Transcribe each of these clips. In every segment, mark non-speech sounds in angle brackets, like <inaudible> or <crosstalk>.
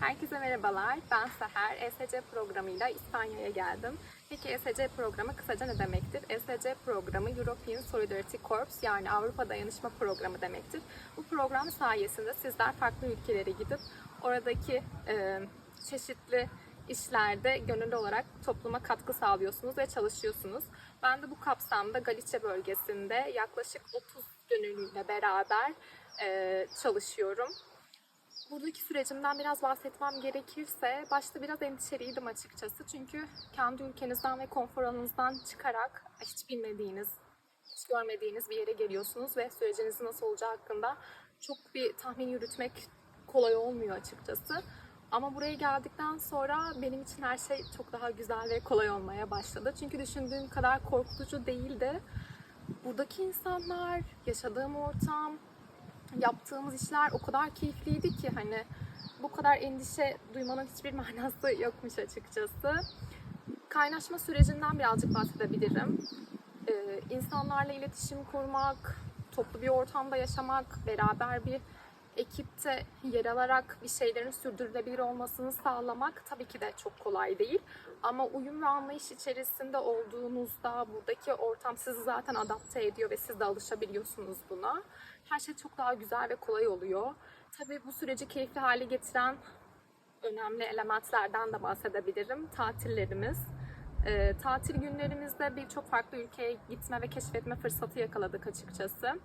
Herkese merhabalar. Ben Seher. ESC programıyla İspanya'ya geldim. Peki ESC programı kısaca ne demektir? ESC programı European Solidarity Corps yani Avrupa Dayanışma Programı demektir. Bu program sayesinde sizler farklı ülkelere gidip oradaki e, çeşitli işlerde gönüllü olarak topluma katkı sağlıyorsunuz ve çalışıyorsunuz. Ben de bu kapsamda Galicia bölgesinde yaklaşık 30 gönüllüyle beraber e, çalışıyorum. Buradaki sürecimden biraz bahsetmem gerekirse başta biraz endişeliydim açıkçası. Çünkü kendi ülkenizden ve konfor alanınızdan çıkarak hiç bilmediğiniz, hiç görmediğiniz bir yere geliyorsunuz ve sürecinizin nasıl olacağı hakkında çok bir tahmin yürütmek kolay olmuyor açıkçası. Ama buraya geldikten sonra benim için her şey çok daha güzel ve kolay olmaya başladı. Çünkü düşündüğüm kadar korkutucu değildi. Buradaki insanlar, yaşadığım ortam, yaptığımız işler o kadar keyifliydi ki hani bu kadar endişe duymanın hiçbir <laughs> manası yokmuş açıkçası. Kaynaşma sürecinden birazcık bahsedebilirim. Ee, insanlarla iletişim kurmak, toplu bir ortamda yaşamak, beraber bir ekipte yer alarak bir şeylerin sürdürülebilir olmasını sağlamak tabii ki de çok kolay değil. Ama uyum ve anlayış içerisinde olduğunuzda buradaki ortam sizi zaten adapte ediyor ve siz de alışabiliyorsunuz buna. Her şey çok daha güzel ve kolay oluyor. Tabii bu süreci keyifli hale getiren önemli elementlerden de bahsedebilirim. Tatillerimiz. Ee, tatil günlerimizde birçok farklı ülkeye gitme ve keşfetme fırsatı yakaladık açıkçası.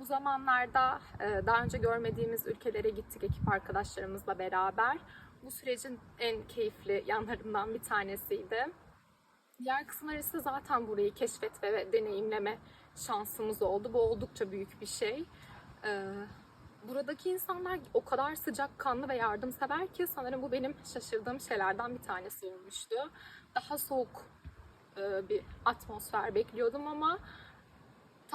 Bu zamanlarda e, daha önce görmediğimiz ülkelere gittik ekip arkadaşlarımızla beraber. Bu sürecin en keyifli yanlarından bir tanesiydi. Diğer kısımlar ise zaten burayı keşfetme ve deneyimleme şansımız oldu. Bu oldukça büyük bir şey. Ee, buradaki insanlar o kadar sıcakkanlı ve yardımsever ki sanırım bu benim şaşırdığım şeylerden bir tanesi olmuştu. Daha soğuk e, bir atmosfer bekliyordum ama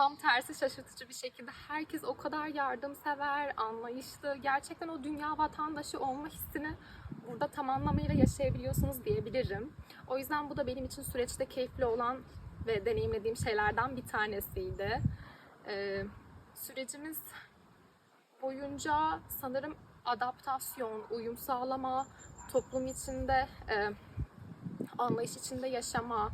tam tersi şaşırtıcı bir şekilde herkes o kadar yardımsever, anlayışlı. Gerçekten o dünya vatandaşı olma hissini burada tam anlamıyla yaşayabiliyorsunuz diyebilirim. O yüzden bu da benim için süreçte keyifli olan ve deneyimlediğim şeylerden bir tanesiydi. Ee, sürecimiz boyunca sanırım adaptasyon, uyum sağlama, toplum içinde e, anlayış içinde yaşama,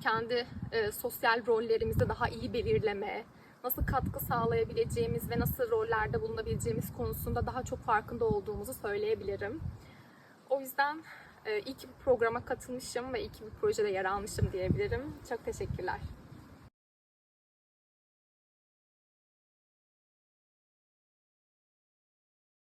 kendi e, sosyal rollerimizi daha iyi belirleme, nasıl katkı sağlayabileceğimiz ve nasıl rollerde bulunabileceğimiz konusunda daha çok farkında olduğumuzu söyleyebilirim. O yüzden e, iyi ki bu programa katılmışım ve iyi ki bu projede yer almışım diyebilirim. Çok teşekkürler.